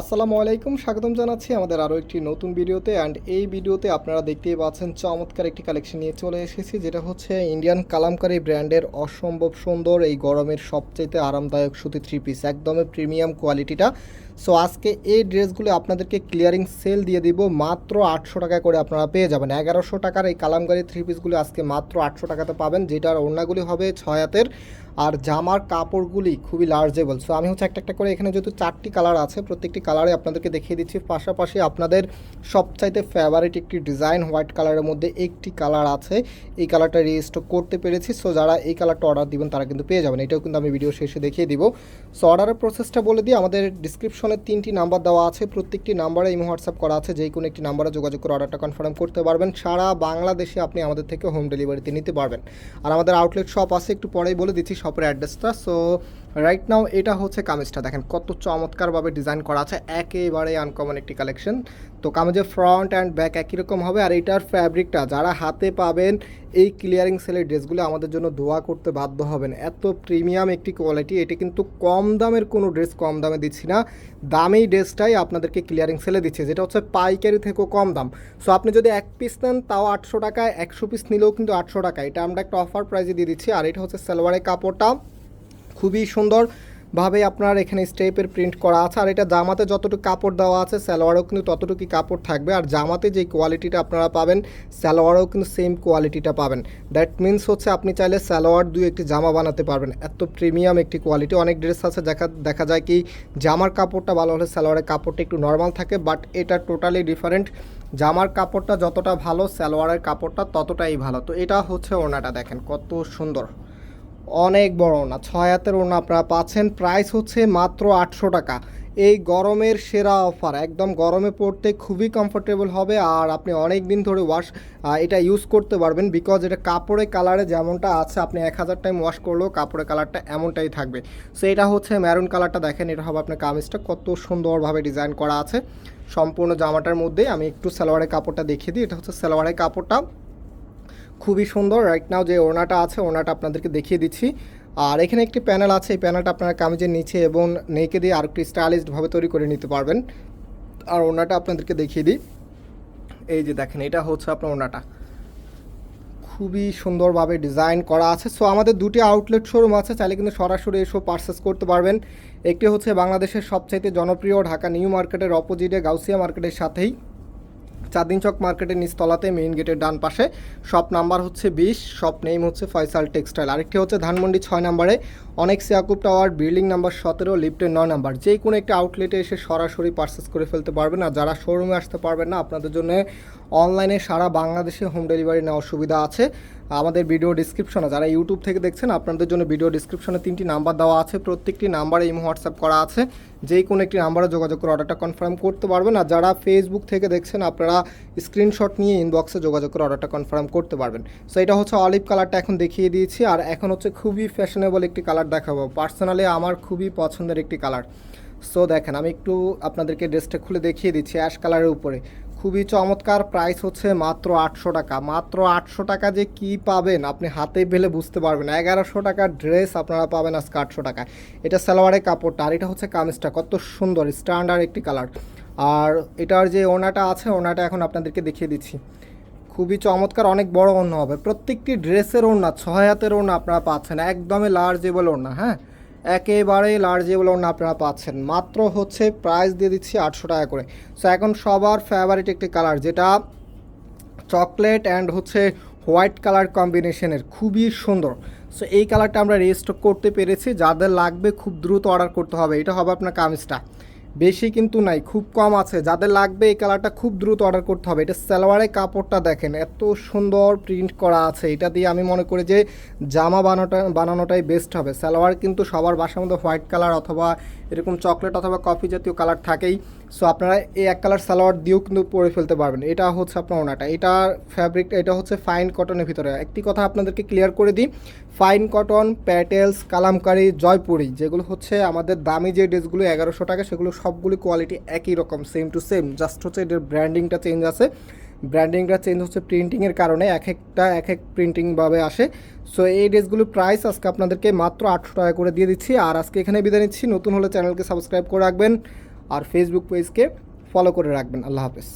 আসসালামু আলাইকুম, স্বাগতম জানাচ্ছি আমাদের আরও একটি নতুন ভিডিওতে। অ্যান্ড এই ভিডিওতে আপনারা দেখতেই পাচ্ছেন, চমৎকার একটি কালেকশন নিয়ে চলে এসেছি, যেটা হচ্ছে ইন্ডিয়ান কালামকারী ব্র্যান্ডের অসম্ভব সুন্দর এই গরমের সবচেয়ে আরামদায়ক সুতি থ্রি পিস একদমই প্রিমিয়াম কোয়ালিটিটা সো আজকে এই ড্রেসগুলো আপনাদেরকে ক্লিয়ারিং সেল দিয়ে দিব, মাত্র আটশো টাকা করে আপনারা পেয়ে যাবেন। এগারোশো টাকার এই কালামকারী থ্রি পিসগুলো আজকে মাত্র আটশো টাকাতে পাবেন, যেটার ওড়নাগুলি হবে ছয় হাতের আর জামার কাপড়গুলি খুবই লার্জেবল সো আমি হচ্ছে একটা একটা করে এখানে যেহেতু চারটি কালার আছে, প্রত্যেকটি কালারে আপনাদেরকে দেখিয়ে দিচ্ছি। পাশাপাশি আপনাদের সবচাইতে ফেভারিট একটি ডিজাইন হোয়াইট কালারের মধ্যে একটি কালার আছে। এই কালারটা রেজিস্টক করতে পেরেছি। সো যারা এই কালারটা অর্ডার দিবেন, তারা কিন্তু পেয়ে যাবেন। এটাও কিন্তু আমি ভিডিও শেষে দেখিয়ে দিব। সো অর্ডারের প্রসেসটা বলে দিই। আমাদের ডিসক্রিপশনে তিনটি নাম্বার দেওয়া আছে। প্রত্যেকটি নাম্বারে ইমো হোয়াটসঅ্যাপ করা আছে। যে কোনো একটি নাম্বারে যোগাযোগ করে অর্ডারটা কনফার্ম করতে পারবেন। সারা বাংলাদেশে আপনি আমাদের থেকে হোম ডেলিভারিতে নিতে পারবেন। আর আমাদের আউটলেট শপ আছে, একটু পরেই বলে দিচ্ছি শপের অ্যাড্রেসটা সো রাইট নাও এটা হচ্ছে কামিজটা। দেখেন কত চমৎকারভাবে ডিজাইন করা আছে। একেবারে আনকমন একটি কালেকশন তো কামিজের ফ্রন্ট অ্যান্ড ব্যাক একই রকম হবে। আর এটার ফ্যাব্রিকটা যারা হাতে পাবেন এই ক্লিয়ারিং সেলের ড্রেসগুলো আমাদের জন্য দোয়া করতে বাধ্য হবেন। এত প্রিমিয়াম একটি কোয়ালিটি এটি কিন্তু কম দামের কোনো ড্রেস কম দামে দিচ্ছি না। দামি ড্রেসটাই আপনাদেরকে ক্লিয়ারিং সেলে দিচ্ছে, যেটা হচ্ছে পাইকারি থেকেও কম দাম। সো আপনি যদি এক পিস নেন, তাও আটশো টাকায়। একশো পিস নিলেও কিন্তু আটশো টাকা এটা আমরা একটা অফার প্রাইজে দিয়ে দিচ্ছি। আর এটা হচ্ছে সালোয়ারের কাপড়টা। খুবই সুন্দরভাবে আপনার এখানে স্টেপের প্রিন্ট করা আছে। আর এটা জামাতে যতটুকু কাপড় দেওয়া আছে, সালোয়ারেও কিন্তু ততটুকুই কাপড় থাকবে। আর জামাতে যে কোয়ালিটিটা আপনারা পাবেন, সালোয়ারেও কিন্তু সেম কোয়ালিটিটা পাবেন। দ্যাট মিন্স হচ্ছে আপনি চাইলে সালোয়ার দুই একটি জামা বানাতে পারবেন। এত প্রিমিয়াম একটি কোয়ালিটি অনেক ড্রেস আছে দেখা দেখা যায় কি, জামার কাপড়টা ভালো হলে সালোয়ারের কাপড়টা একটু নর্মাল থাকে বাট এটা টোটালি ডিফারেন্ট জামার কাপড়টা যতটা ভালো, সালোয়ারের কাপড়টা ততটাই ভালো। তো এটা হচ্ছে ওড়নাটা দেখেন, কত সুন্দর। অনেক বড় ওড়না ছয় হাতের ওড়না আপনারা পাচ্ছেন। প্রাইস হচ্ছে মাত্র আটশো টাকা। এই গরমের সেরা অফার, একদম গরমে পড়তে খুবই কমফোর্টেবল হবে আর আপনি অনেক দিন ধরে ওয়াশ এটা ইউজ করতে পারবেন বিকজ এটা কাপড়ের কালারে যেমনটা আছে, আপনি এক হাজার টাইম ওয়াশ করলেও কাপড়ের কালারটা এমনটাই থাকবে। সো এটা হচ্ছে ম্যারুন কালারটা দেখেন, এটা হবে আপনার কামিজটা, কত সুন্দরভাবে ডিজাইন করা আছে। সম্পূর্ণ জামাটার মধ্যে আমি একটু সালোয়ারের কাপড়টা দেখিয়ে দিই, এটা হচ্ছে সালোয়ারের কাপড়টা। খুবই সুন্দর। রাইট নাও যে ওড়নাটা আছে, ওড়নাটা আপনাদেরকে দেখিয়ে দিচ্ছি। আর এখানে একটি প্যানেল আছে, এই প্যানেলটা আপনারা কামিজের নিচে এবং নেকে দিয়ে আর একটু স্টাইলিশডভাবে তৈরি করে নিতে পারবেন। আর ওড়নাটা আপনাদেরকে দেখিয়ে দিই। এই যে দেখেন, এটা হচ্ছে আপনার ওড়নাটা। খুবই সুন্দরভাবে ডিজাইন করা আছে। সো আমাদের দুটি আউটলেট শোরুম আছে, চাইলে কিন্তু সরাসরি এসব পারচেস করতে পারবেন। একটি হচ্ছে বাংলাদেশের সবচাইতে জনপ্রিয় ঢাকা নিউ মার্কেটের অপোজিটে গাউসিয়া মার্কেটের সাথেই। চাঁদিন চক মার্কেটের নিচতলাতে মেইন গেটের ডান পাশে। শপ নাম্বার হচ্ছে বিশ শপ নেম হচ্ছে ফয়সাল টেক্সটাইল আরেকটি হচ্ছে ধানমন্ডি ছয় নাম্বারে। অনেক সিয়াকুব টাওয়ার বিল্ডিং নাম্বার সতেরো লিফটের নয় নাম্বার। যে কোনো একটি আউটলেটে এসে সরাসরি পার্সেস করে ফেলতে পারবেন। আর যারা শোরুমে আসতে পারবেন না, আপনাদের জন্য অনলাইনে সারা বাংলাদেশে হোম ডেলিভারি নেওয়ার সুবিধা আছে। আমাদের ভিডিও ডিসক্রিপশনে যারা ইউটিউব থেকে দেখছেন, আপনাদের জন্য ভিডিও ডিসক্রিপশনে তিনটি নাম্বার দেওয়া আছে। প্রত্যেকটি নাম্বারে ইমো হোয়াটসঅ্যাপ করা আছে। যে কোনো একটি নাম্বারে যোগাযোগ করে অর্ডারটা কনফার্ম করতে পারবেন। আর যারা ফেসবুক থেকে দেখছেন, আপনারা স্ক্রিনশট নিয়ে ইনবক্সে যোগাযোগ করে অর্ডারটা কনফার্ম করতে পারবেন। সো এটা হচ্ছে অলিভ কালারটা এখন দেখিয়ে দিয়েছি। আর এখন হচ্ছে খুবই ফ্যাশনেবল একটি কালার দেখাবো। পার্সোনালি আমার খুবই পছন্দের একটি কালার সো দেখেন, আমি একটু আপনাদেরকে ড্রেসটা খুলে দেখিয়ে দিচ্ছি অ্যাশ কালারের উপরে। খুবই চমৎকার প্রাইস হচ্ছে মাত্র আটশো টাকা। মাত্র আটশো টাকা যে কি পাবেন আপনি হাতে পেলে বুঝতে পারবেন এগারোশো টাকার ড্রেস আপনারা পাবেন আজকে আটশো টাকা এটা সালোয়ারের কাপড়টা আর এটা হচ্ছে কামিজটা, কত সুন্দর স্ট্যান্ডার্ড একটি কালার আর এটার যে ওনাটা আছে ওনাটা এখন আপনাদেরকে দেখিয়ে দিচ্ছি। খুবই চমৎকার, অনেক বড় ওড়না হবে। প্রত্যেকটি ড্রেসের ওড়না, ছয় হাতের ওড়না আপনারা পাচ্ছেন। একদমই লার্জেবল ওড়না হ্যাঁ? একেবারে লার্জেবল ওড়না আপনারা পাচ্ছেন। মাত্র হচ্ছে প্রাইস দিয়ে দিচ্ছি আটশো টাকা করে। সো এখন সবার ফেভারিট একটি কালার যেটা চকলেট অ্যান্ড হচ্ছে হোয়াইট কালার কম্বিনেশনের খুবই সুন্দর। সো এই কালারটা আমরা রেজিস্টার করতে পেরেছি। যাদের লাগবে খুব দ্রুত অর্ডার করতে হবে। এটা হবে আপনার কামিজটা। বেশি কিন্তু নাই, খুব কম আছে। যাদের লাগবে এই কালারটা খুব দ্রুত অর্ডার করতে হবে। এটা সালোয়ারের কাপড়টা দেখেন, এত সুন্দর প্রিন্ট করা আছে। এটা দিয়ে আমি মনে করি যে জামা বানানোটা, বানানোটাই বেস্ট হবে। সালোয়ার কিন্তু সবার বাসার মধ্যে হোয়াইট কালার অথবা এরকম চকলেট অথবা কফি জাতীয় কালার থাকেই। সো আপনারা এই এক কালার সালোয়ার দিয়েও কিন্তু পরে ফেলতে পারবেন। এটা হচ্ছে আপনার ওনাটা। এটা ফ্যাব্রিক এটা হচ্ছে ফাইন কটনের ভিতরে। একটি কথা আপনাদেরকে ক্লিয়ার করে দিই। ফাইন কটন প্যাটেলস কালামকারি জয়পুরি, যেগুলো হচ্ছে আমাদের দামি যে ড্রেসগুলো এগারোশো টাকা, সেগুলো সবগুলি কোয়ালিটি একই রকম সেম টু সেম জাস্ট হচ্ছে এদের ব্র্যান্ডিংটা চেঞ্জ আছে। ব্র্যান্ডিংটা চেঞ্জ হচ্ছে প্রিন্টিংয়ের কারণে, এক একটা, এক এক প্রিন্টিংভাবে আসে। সো এই ড্রেসগুলোর প্রাইস আজকে আপনাদেরকে মাত্র আটশো টাকা করে দিয়ে দিচ্ছি। আর আজকে এখানে বিদায় নিচ্ছি। নতুন হলে চ্যানেলকে সাবস্ক্রাইব করে রাখবেন। আর ফেসবুক পেজকে ফলো করে রাখবেন। আল্লাহ হাফেজ।